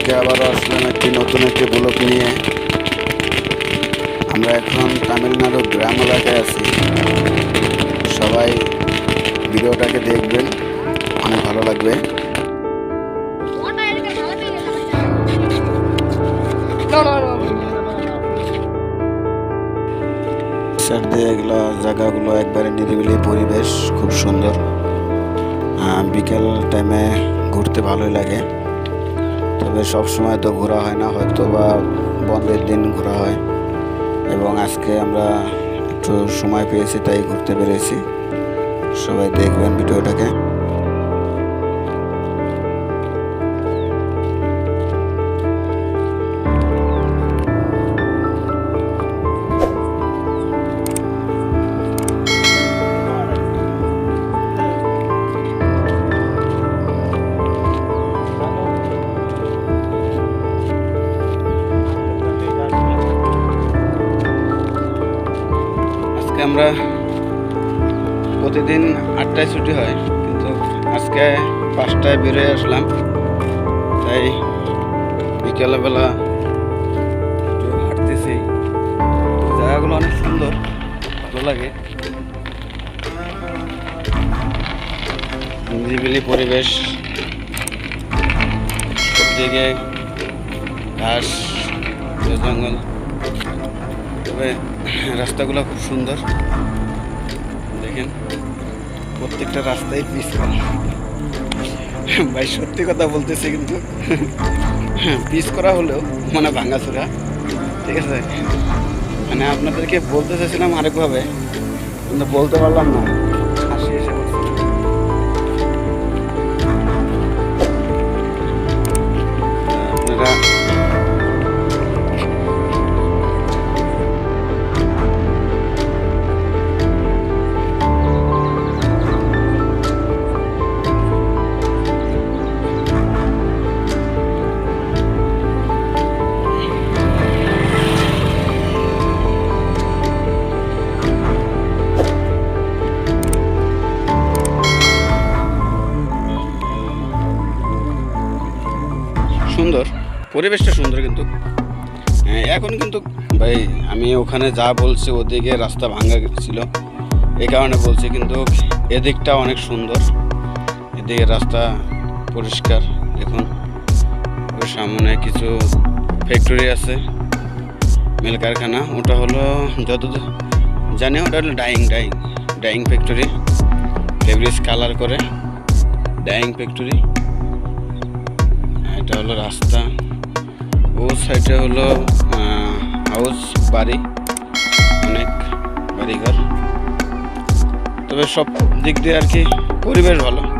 আজকে আবারও আসলাম একটি নতুন একটি ব্লক নিয়ে। আমরা এখন তামিলনাড়ু গ্রাম এলাকায় আছি। সবাই ভিডিওটাকে দেখবেন, অনেক ভালো লাগবে. স্যার দিয়ে এগুলো, জায়গাগুলো একবারে নিরিবিলি পরিবেশ, খুব সুন্দর। বিকেল টাইমে ঘুরতে ভালোই লাগে। তবে সব সময় তো ঘোরা হয় না, হয়তো বা বন্ধের দিন ঘোরা হয়। এবং আজকে আমরা একটু সময় পেয়েছি, তাই ঘুরতে পেরেছি। সবাই দেখবেন ভিডিওটাকে। আজকে আমরা প্রতিদিন আটটায় ছুটি হয়, কিন্তু আজকে পাঁচটায় বেরোয় আসলাম। তাই বিকেলবেলা হাঁটতেছি। জায়গাগুলো অনেক সুন্দর, ভালো লাগে। নিরিবিলি পরিবেশ সব জায়গায় ঘাস, জঙ্গল। তবে রাস্তাগুলো খুব সুন্দর। দেখেন, প্রত্যেকটা রাস্তায় পিস করা ভাই, সত্যি কথা বলতেছে কিন্তু পিস করা হলেও মানে ভাঙাচুরা ঠিক আছে? মানে আপনাদেরকে বলতে চাইছিলাম আরেকভাবে, কিন্তু বলতে পারলাম না। পরিবেশটা সুন্দর কিন্তু। হ্যাঁ, এখন কিন্তু ভাই আমি ওখানে যা বলছি ওদিকে রাস্তা ভাঙা ছিল। এই কারণে বলছি কিন্তু এদিকটা অনেক সুন্দর। এদিকে রাস্তা পরিষ্কার দেখুন। ওর সামনে কিছু ফ্যাক্টরি আছে মিল কারখানা। ওটা হলো যত জানি ওটা হলো dyeing dyeing dyeing factory fabrics colour করে ডাইং ফ্যাক্টরি এটা হলো রাস্তা। ও সাইডে হলো হাউস, বাড়ি, অনেক বাড়িঘর। তবে সব দিক দিয়ে আর কি পরিবেশ ভালো।